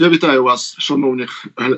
Я вітаю вас, шановні,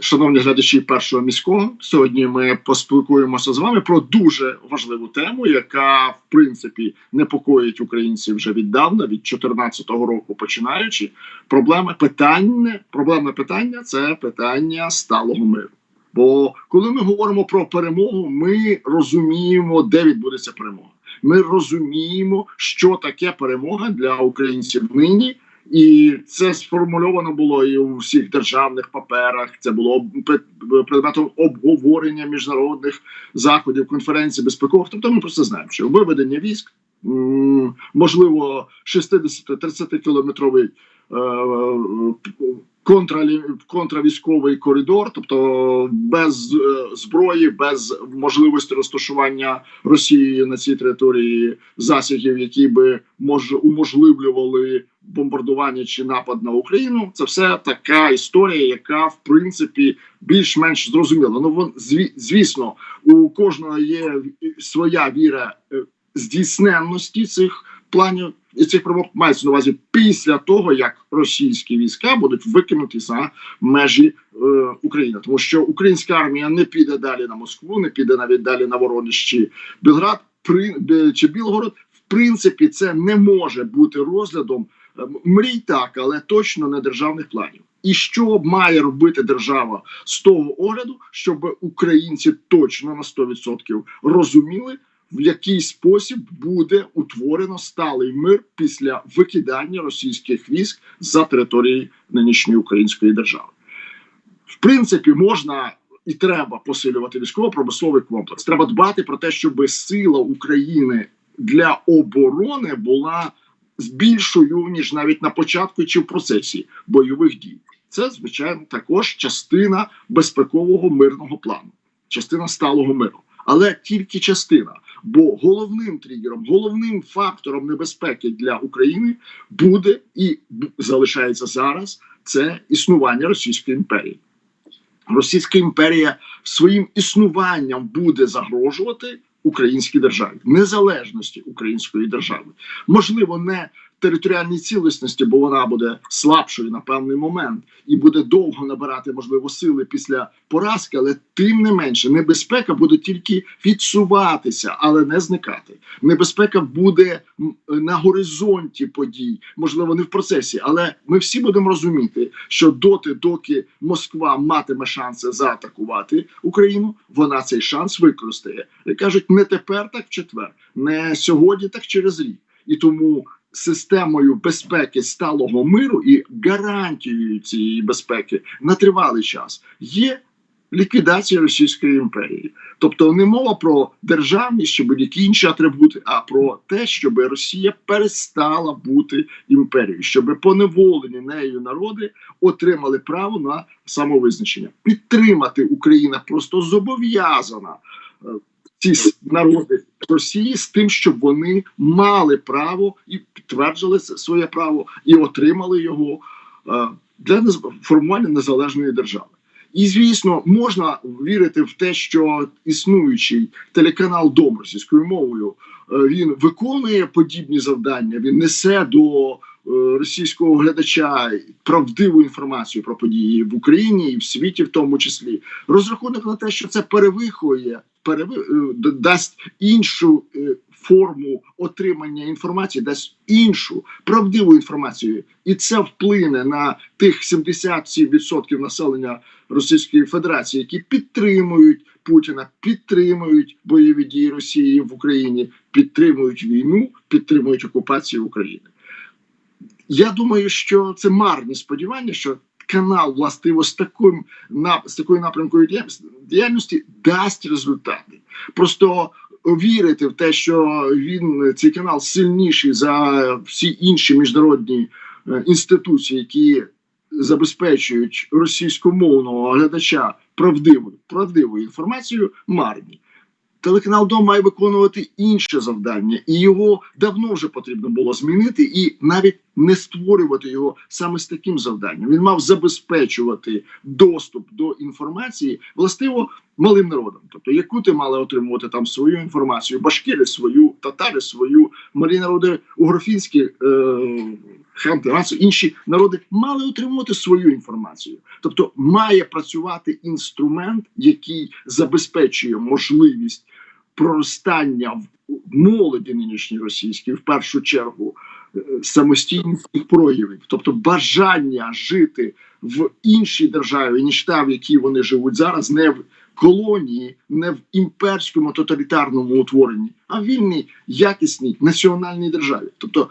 шановні глядачі першого міського. Сьогодні ми поспілкуємося з вами про дуже важливу тему, яка в принципі непокоїть українців вже віддавна, від 2014 року починаючи. Проблема питання, проблемне питання це питання сталого миру. Бо коли ми говоримо про перемогу, ми розуміємо, де відбудеться перемога. Ми розуміємо, що таке перемога для українців нині. І це сформульовано було і у всіх державних паперах. Це було предметом обговорення міжнародних заходів, конференцій безпекових. Тобто ми просто знаємо, що виведення військ, можливо, 60-30 кілометровий контралі, контравійськовий коридор, тобто без е, зброї, без можливості розташування Росії на цій території засягів, які би мож, уможливлювали бомбардування чи напад на Україну. Це все така історія, яка в принципі більш-менш зрозуміла. Ну вон зві- звісно, у кожного є своя віра е, здійсненності цих планів і цих промов мається на увазі після того, як російські війська будуть викинуті за межі е, України, тому що українська армія не піде далі на Москву, не піде навіть далі на Воронеж чи Білград, при чи Білгород. В принципі, це не може бути розглядом мрій, так, але точно не державних планів. І що має робити держава з того огляду, щоб українці точно на 100% розуміли, в який спосіб буде утворено сталий мир після викидання російських військ за території нинішньої української держави. В принципі, можна і треба посилювати військово-промисловий комплекс. Треба дбати про те, щоб сила України для оборони була більшою ніж навіть на початку чи в процесі бойових дій. Це звичайно також частина безпекового мирного плану, частина сталого миру, але тільки частина. Бо головним тригером, головним фактором небезпеки для України буде і залишається зараз це існування Російської імперії. Російська імперія своїм існуванням буде загрожувати українській державі, незалежності української держави. Можливо, не територіальній цілісності, бо вона буде слабшою на певний момент і буде довго набирати можливо сили після поразки, але тим не менше небезпека буде тільки відсуватися, але не зникати. Небезпека буде на горизонті подій, можливо, не в процесі, але ми всі будемо розуміти, що доти, доки Москва матиме шанси заатакувати Україну, вона цей шанс використає. Кажуть, не тепер, так в четвер, не сьогодні, так через рік. І тому системою безпеки сталого миру і гарантією цієї безпеки на тривалий час є ліквідація Російської імперії. Тобто не мова про державність чи будь-які інші атрибути, а про те, щоб Росія перестала бути імперією, щоб поневолені нею народи отримали право на самовизначення. Підтримати Україна просто зобов'язана е, ці народи Росії з тим, щоб вони мали право і підтверджували своє право і отримали його е, для формування незалежної держави. І звісно, можна вірити в те, що існуючий телеканал Дом російською мовою е, він виконує подібні завдання. Він несе до е, російського глядача правдиву інформацію про події в Україні і в світі, в тому числі. Розрахунок на те, що це перевихує, дасть іншу е, форму отримання інформації, дасть іншу правдиву інформацію, і це вплине на тих 77% населення Російської Федерації, які підтримують Путіна, підтримують бойові дії Росії в Україні, підтримують війну, підтримують окупацію України. Я думаю, що це марні сподівання, що канал властиво з таким з такою напрямкою діяльності- дасть результати. Просто вірити в те, що він цей канал сильніший за всі інші міжнародні е, інституції, які забезпечують російськомовного глядача правдивою правдивою інформацією, марні. Телеканал Дом має виконувати інше завдання, і його давно вже потрібно було змінити, і навіть не створювати його саме з таким завданням. Він мав забезпечувати доступ до інформації властиво малим народам. Тобто, якути мали отримувати там свою інформацію, башкири свою, татари свою, малі народи угрофінські, е, ханти, інші народи мали отримувати свою інформацію. Тобто, має працювати інструмент, який забезпечує можливість проростання в молоді нинішній російській, в першу чергу, самостійних проявів, тобто бажання жити в іншій державі, ніж та, в якій вони живуть зараз, не в колонії, не в імперському тоталітарному утворенні, а в вільній, якісній національній державі. Тобто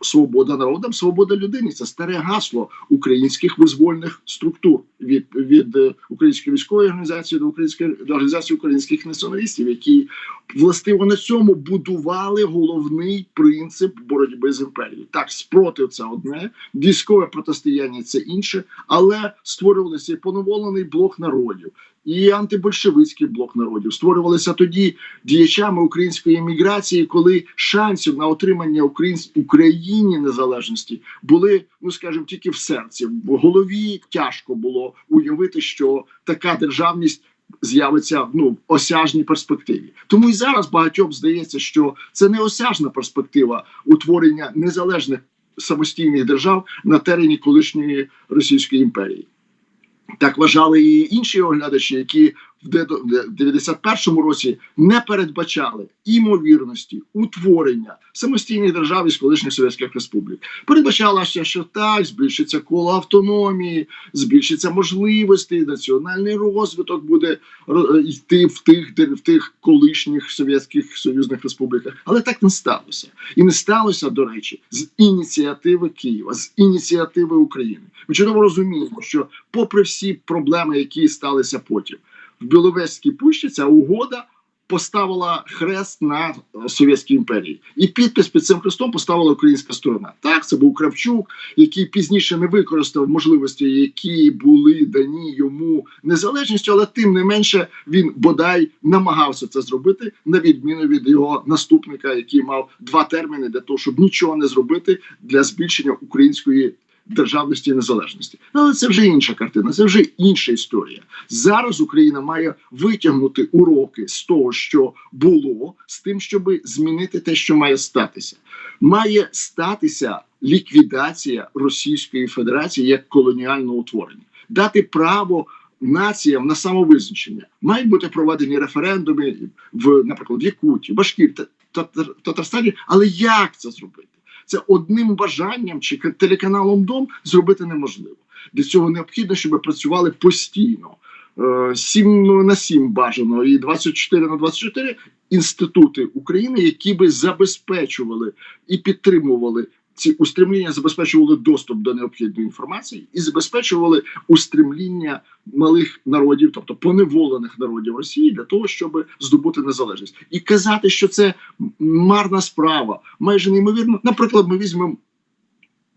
свобода народам, свобода людини це старе гасло українських визвольних структур від, від е, української військової організації до української до організації українських націоналістів, які властиво на цьому будували головний принцип боротьби з імперією. Так, спротив це одне, військове протистояння це інше, але створювалися і поневолений блок народів. І антибольшевицький блок народів створювалися тоді діячами української еміграції, коли шансів на отримання українсь... Україні незалежності були, ну скажімо, тільки в серці. В голові тяжко було уявити, що така державність з'явиться ну в осяжній перспективі. Тому і зараз багатьом здається, що це не осяжна перспектива утворення незалежних самостійних держав на терені колишньої Російської імперії. Так вважали і інші оглядачі, які в де- в 91-му році не передбачали імовірності утворення самостійних держав із колишніх совєтських республік. Передбачалося, що так збільшиться коло автономії, збільшиться можливості, національний розвиток буде ро- йти в тих в тих колишніх совєтських союзних республіках, але так не сталося. І не сталося, до речі, з ініціативи Києва, з ініціативи України. Ми чудово розуміємо, що, попри всі проблеми, які сталися потім, Біловезькій пущі ця угода поставила хрест на Совєтській імперії, і підпис під цим хрестом поставила українська сторона. Так, це був Кравчук, який пізніше не використав можливості, які були дані йому незалежністю, але тим не менше він бодай намагався це зробити на відміну від його наступника, який мав два терміни для того, щоб нічого не зробити для збільшення української державності і незалежності. Але це вже інша картина, це вже інша історія. Зараз Україна має витягнути уроки з того, що було, з тим, щоб змінити те, що має статися. Має статися ліквідація Російської Федерації як колоніального утворення, дати право. Націям на самовизначення мають бути проведені референдуми в, наприклад, в Якуті, Башкір, Та- Татарстані. Але як це зробити? Це одним бажанням чи телеканалом Дом зробити неможливо. Для цього необхідно, щоб працювали постійно. Е, 7 на 7 бажано і 24 на 24 інститути України, які би забезпечували і підтримували ці устремління, забезпечували доступ до необхідної інформації і забезпечували устремління малих народів, тобто поневолених народів Росії, для того, щоб здобути незалежність, і казати, що це марна справа, майже неймовірно. Наприклад, ми візьмемо.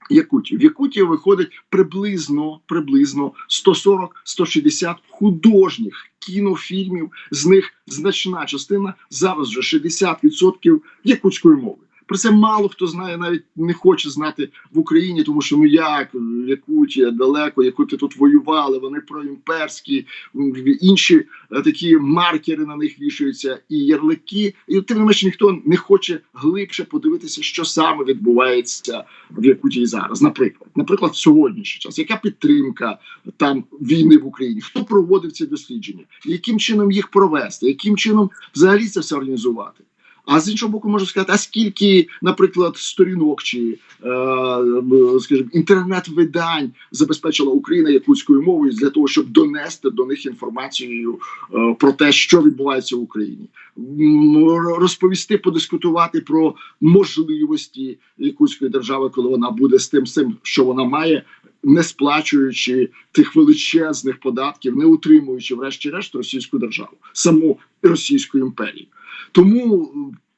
Якутію. В Якутії виходить приблизно приблизно 140-160 художніх кінофільмів. З них значна частина зараз вже 60% якутської мови. Про це мало хто знає, навіть не хоче знати в Україні, тому що ну як Якутія далеко, Якути тут воювали, вони проімперські, інші е, такі маркери на них вішаються і ярлики. І тим не менше ніхто не хоче глибше подивитися, що саме відбувається в Якутії зараз. Наприклад, наприклад, в сьогоднішній час, яка підтримка там війни в Україні? Хто проводив ці дослідження? Яким чином їх провести? Яким чином взагалі це все організувати? А з іншого боку, можу сказати, а скільки, наприклад, сторінок чи е, скажімо, інтернет-видань забезпечила Україна якутською мовою для того, щоб донести до них інформацію е, про те, що відбувається в Україні, розповісти, подискутувати про можливості якутської держави, коли вона буде з тим, з тим, що вона має. Не сплачуючи тих величезних податків, не утримуючи, врешті-решт, російську державу, саму Російську імперію. Тому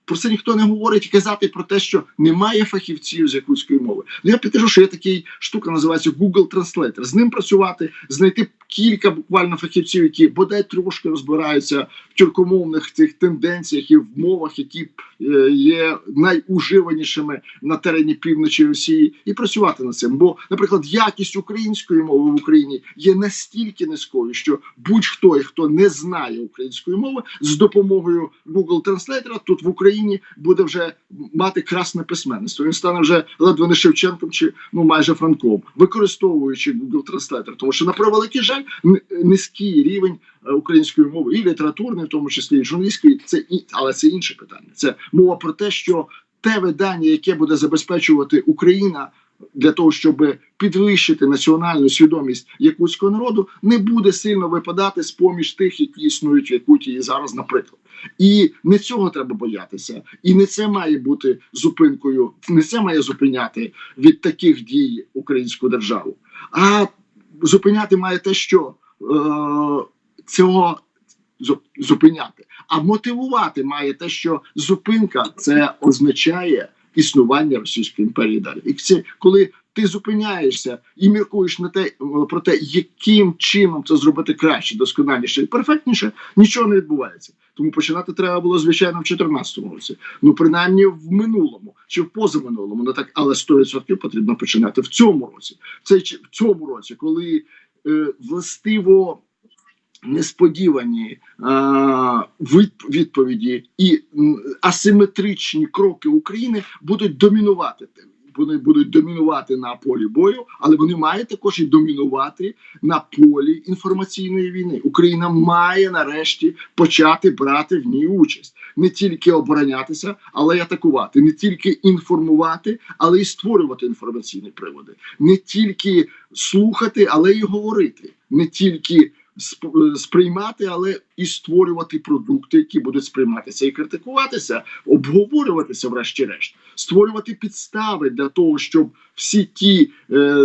про це ніхто не говорить казати про те, що немає фахівців з якутської мови. Ну я підкажу, що є такий штука, називається Google Translator. З ним працювати, знайти кілька буквально фахівців, які бодай трошки розбираються в тюркомовних цих тенденціях і в мовах, які е, є найуживанішими на терені півночі Росії, і працювати над цим. Бо, наприклад, якість української мови в Україні є настільки низькою, що будь-хто хто не знає української мови з допомогою Google Translator тут в Україні буде вже мати красне письменництво. Він стане вже ледве не Шевченком чи ну майже Франком, використовуючи Google Translator. Тому що на превеликий жаль, н- низький рівень е, української мови і літературної, в тому числі і журналістської, це і але це інше питання. Це мова про те, що те видання, яке буде забезпечувати Україна. Для того щоб підвищити національну свідомість якутського народу, не буде сильно випадати з поміж тих, які існують в Якутії зараз, наприклад. І не цього треба боятися, і не це має бути зупинкою, не це має зупиняти від таких дій українську державу. А зупиняти має те, що е, цього зупиняти, а мотивувати має те, що зупинка це означає існування Російської імперії далі. І це коли ти зупиняєшся і міркуєш на те е, про те, яким чином це зробити краще, досконаліше і перфектніше, нічого не відбувається. Тому починати треба було звичайно в 2014 році. Ну принаймні в минулому чи в позаминулому, не так, але 100% потрібно починати в цьому році. Це в цьому році, коли е, властиво несподівані від- відповіді і асиметричні кроки України будуть домінувати. Вони будуть домінувати на полі бою, але вони мають також і домінувати на полі інформаційної війни. Україна має нарешті почати брати в ній участь, не тільки оборонятися, але й атакувати, не тільки інформувати, але й створювати інформаційні приводи, не тільки слухати, але й говорити, не тільки е, сприймати, але і створювати продукти, які будуть сприйматися і критикуватися, обговорюватися, врешті-решт, створювати підстави для того, щоб всі ті е,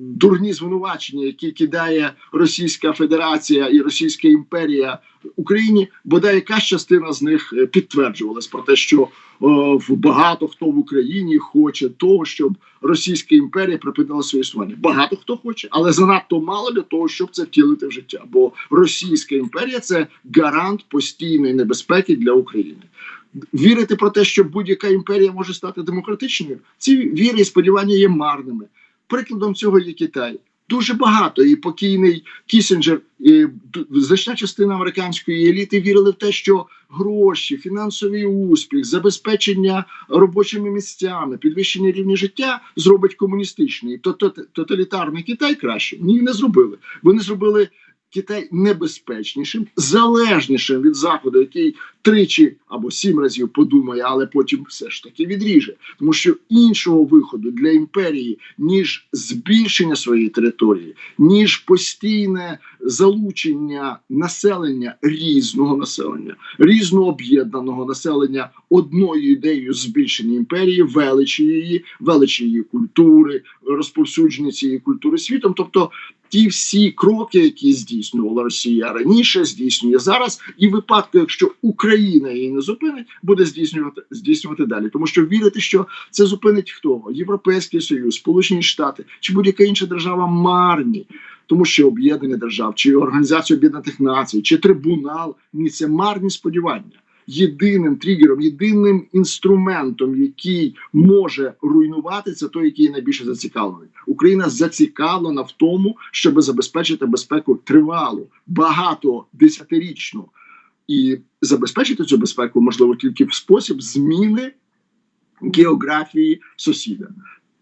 дурні звинувачення, які кидає Російська Федерація і Російська імперія Україні, бодай якась частина з них е, підтверджувалась про те, що е, в багато хто в Україні хоче того, щоб Російська імперія припинила своє існування. Багато хто хоче, але занадто мало для того, щоб це втілити в життя. Бо Російська імперія це гарант постійної небезпеки для України. Вірити про те, що будь-яка імперія може стати демократичною, ці віри і сподівання є марними. Прикладом цього є Китай. Дуже багато і покійний Кісінджер, і значна частина американської еліти вірили в те, що гроші, фінансовий успіх, забезпечення робочими місцями, підвищення рівня життя зробить комуністичний то- тоталітарний Китай краще. Ні, не зробили. Вони зробили Китай небезпечнішим, залежнішим від заходу, який тричі або сім разів подумає, але потім все ж таки відріже. Тому що іншого виходу для імперії, ніж збільшення своєї території, ніж постійне залучення населення різного населення, різного об'єднаного населення одною ідеєю збільшення імперії, величі її, величі її культури, розповсюдження цієї культури світом. Тобто ті всі кроки, які здійснювала Росія раніше, здійснює зараз, і випадку, якщо Україна її не зупинить, буде здійснювати здійснювати далі, тому що вірити, що це зупинить хто Європейський Союз, Сполучені Штати чи будь-яка інша держава марні. Тому що об'єднання держав, чи Організація Об'єднаних Націй, чи трибунал ні, це марні сподівання. Єдиним тригером, єдиним інструментом, який може руйнувати, це той, який найбільше зацікавлений. Україна зацікавлена в тому, щоб забезпечити безпеку тривалу, багато десятирічну, і забезпечити цю безпеку можливо тільки в спосіб зміни географії сусіда.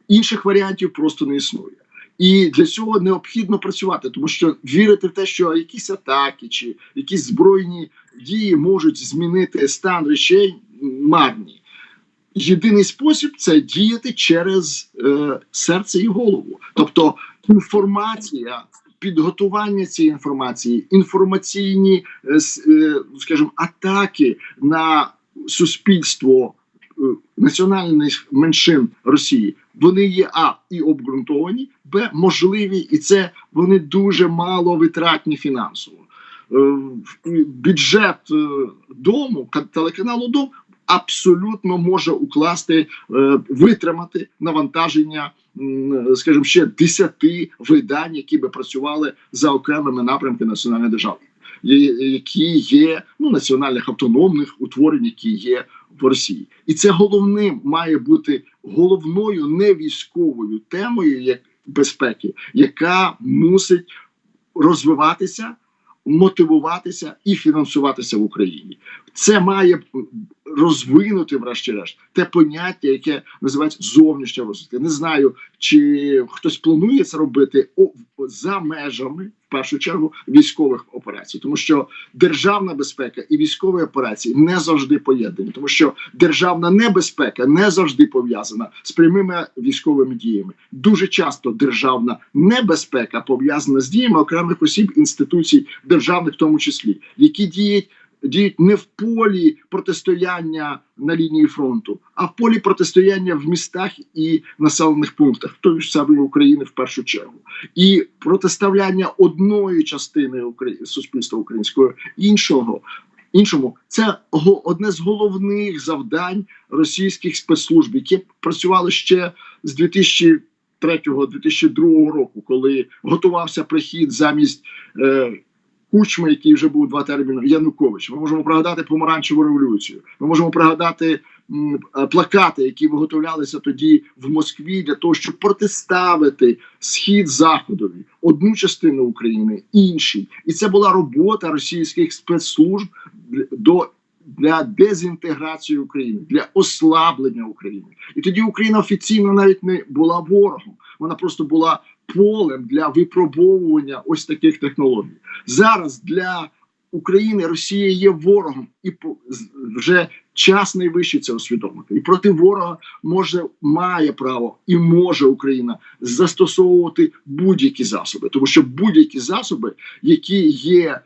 Інших варіантів просто не існує. І для цього необхідно працювати, тому що вірити в те, що якісь атаки чи якісь збройні дії можуть змінити стан речей марні. Єдиний спосіб це діяти через е, серце і голову. Тобто інформація, підготування цієї інформації, інформаційні, е, е, скажімо, атаки на суспільство е, національних меншин Росії. Вони є а і обґрунтовані, б можливі, і це вони дуже мало витратні фінансово. Е, Бюджет е, дому ка- телеканалу Дом абсолютно може укласти, е, витримати навантаження, скажімо, ще десяти видань, які би працювали за окремими напрямками національної держави, які є ну національних автономних утворень, які є в Росії, і це головним має бути головною не військовою темою як безпеки, яка мусить розвиватися, мотивуватися і фінансуватися в Україні. Це має розвинути, врешті-решт, те поняття, яке називається зовнішня розвитка. Не знаю, чи хтось планує це робити за межами в першу чергу військових операцій, тому що державна безпека і військові операції не завжди поєднані, тому що державна небезпека не завжди пов'язана з прямими військовими діями. Дуже часто державна небезпека пов'язана з діями окремих осіб інституцій державних, в тому числі, які діють. Діють не в полі протистояння на лінії фронту, а в полі протистояння в містах і населених пунктах, той ж самої України в першу чергу, і протиставляння одної частини Украї... суспільства українського іншого. Іншому це одне з головних завдань російських спецслужб, які працювали ще з 2003-2002 року, коли готувався прихід замість е, Кучми, який вже був два терміни Янукович. Ми можемо пригадати помаранчеву революцію. Ми можемо пригадати м, е, плакати, які виготовлялися тоді в Москві для того, щоб протиставити схід заходові, одну частину України іншій, і це була робота російських спецслужб до. Для дезінтеграції України, для ослаблення України, і тоді Україна офіційно навіть не була ворогом, вона просто була полем для випробовування ось таких технологій. Зараз для України Росія є ворогом, і вже час найвищий це усвідомити. І проти ворога може має право і може Україна застосовувати будь-які засоби, тому що будь-які засоби, які є е,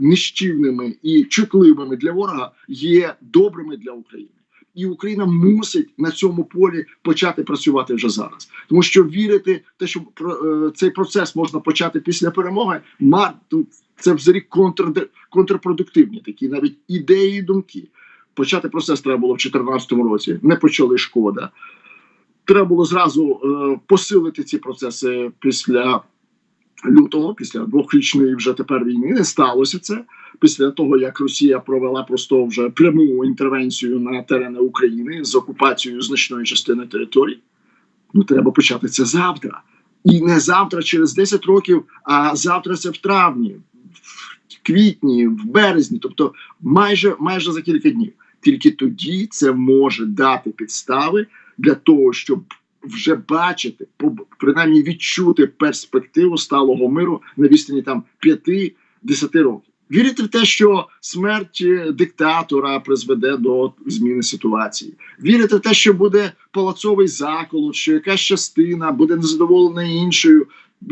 нищівними і чутливими для ворога, є добрими для України. І Україна мусить на цьому полі почати працювати вже зараз, тому що вірити те, що е, цей процес можна почати після перемоги, мар тут це взагалі контр, контрпродуктивні такі навіть ідеї і думки. Почати процес треба було в 2014 році. Не почали шкода. Треба було зразу е, посилити ці процеси після лютого, після двохрічної вже тепер війни. Не сталося це. Після того, як Росія провела просто вже пряму інтервенцію на терени України з окупацією значної частини території. Ну, треба почати це завтра. І не завтра, через 10 років, а завтра це в травні, в квітні, в березні, тобто майже, майже за кілька днів. Тільки тоді це може дати підстави для того, щоб вже бачити, принаймні відчути перспективу сталого миру на відстані там 5-10 років. Вірити в те, що смерть диктатора призведе до зміни ситуації. Вірити в те, що буде палацовий заколот, що якась частина буде незадоволена іншою,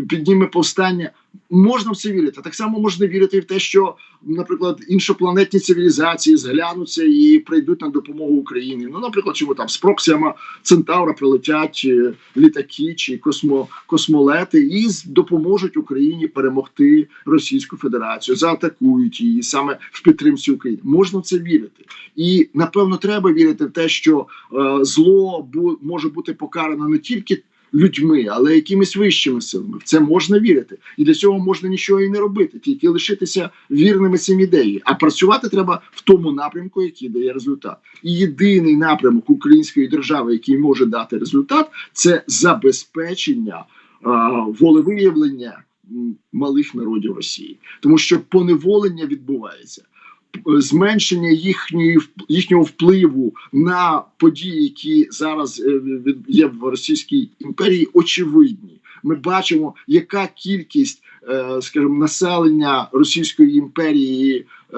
підніме повстання. Можна в це вірити. Так само можна вірити в те, що, наприклад, іншопланетні цивілізації зглянуться і прийдуть на допомогу Україні. Ну, наприклад, чому там з Проксіама Центавра прилетять е, літаки чи космо, космолети і допоможуть Україні перемогти Російську Федерацію, заатакують її саме в підтримці України. Можна в це вірити, і напевно треба вірити в те, що е, зло може бути покарано не тільки людьми, але якимись вищими силами. В це можна вірити, і для цього можна нічого і не робити, тільки лишитися вірними цим ідеї. А працювати треба в тому напрямку, який дає результат. І єдиний напрямок української держави, який може дати результат, це забезпечення волевиявлення малих народів Росії, тому що поневолення відбувається. Зменшення їхньої їхнього впливу на події, які зараз е, є в Російській імперії, очевидні. Ми бачимо, яка кількість, е, скажімо, населення Російської імперії, е,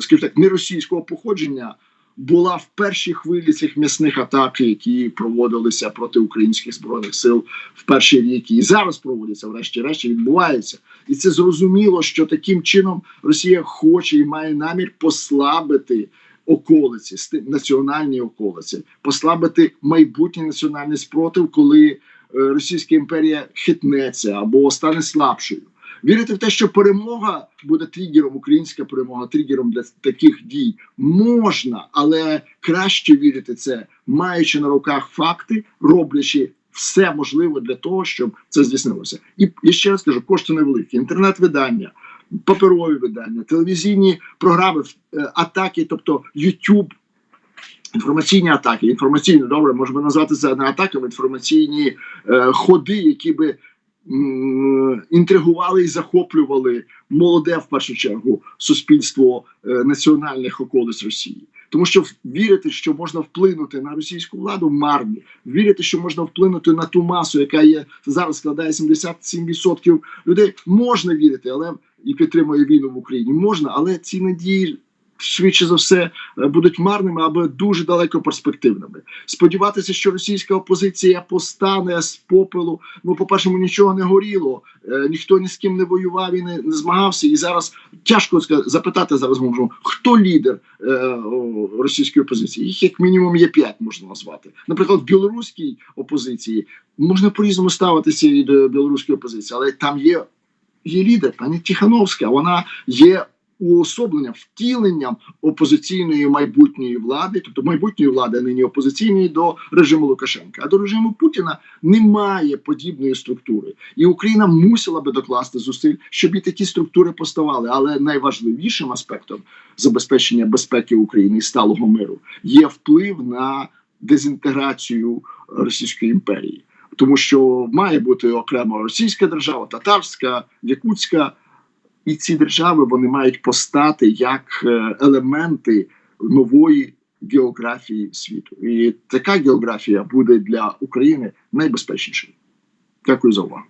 скажімо так, не російського походження, була в першій хвилі цих м'ясних атак, які проводилися проти українських збройних сил в перші рік, і зараз проводяться, врешті-решт, відбуваються. І це зрозуміло, що таким чином Росія хоче і має намір послабити околиці, національні околиці, послабити майбутній національний спротив, коли е, Російська імперія хитнеться або стане слабшою. Вірити в те, що перемога буде тригером, українська перемога, тригером для таких дій можна, але краще вірити це, маючи на руках факти, роблячи все можливе для того, щоб це здійснилося. І, і ще раз кажу, кошти невеликі, інтернет-видання, паперові видання, телевізійні програми, е, атаки, тобто YouTube, інформаційні атаки, інформаційні, добре, можемо назвати це не атаками, інформаційні е, ходи, які би інтригували і захоплювали молоде в першу чергу суспільство е, національних околиць Росії. Тому що вірити, що можна вплинути на російську владу, марні. Вірити, що можна вплинути на ту масу, яка є зараз складає 77% людей, можна вірити, але і підтримує війну в Україні. Можна, але ці надії. Швидше за все е, будуть марними або дуже далеко перспективними. Сподіватися, що російська опозиція постане з попелу. Ну, по першому, нічого не горіло, е, ніхто ні з ким не воював і не, не змагався. І зараз тяжко запитати зараз можемо, хто лідер е, російської опозиції. Їх як мінімум є п'ять, можна назвати. Наприклад, в білоруській опозиції можна по-різному ставитися і до білоруської опозиції, але там є, є лідер, пані Тихановська. Вона є уособленням, втіленням опозиційної майбутньої влади, тобто майбутньої влади, нині опозиційної до режиму Лукашенка. А до режиму Путіна немає подібної структури, і Україна мусила би докласти зусиль, щоб і такі структури поставали. Але найважливішим аспектом забезпечення безпеки України і сталого миру є вплив на дезінтеграцію Російської імперії. Тому що має бути окремо російська держава, татарська, якутська, і ці держави вони мають постати як е, елементи нової географії світу. І така географія буде для України найбезпечнішою. Дякую за увагу.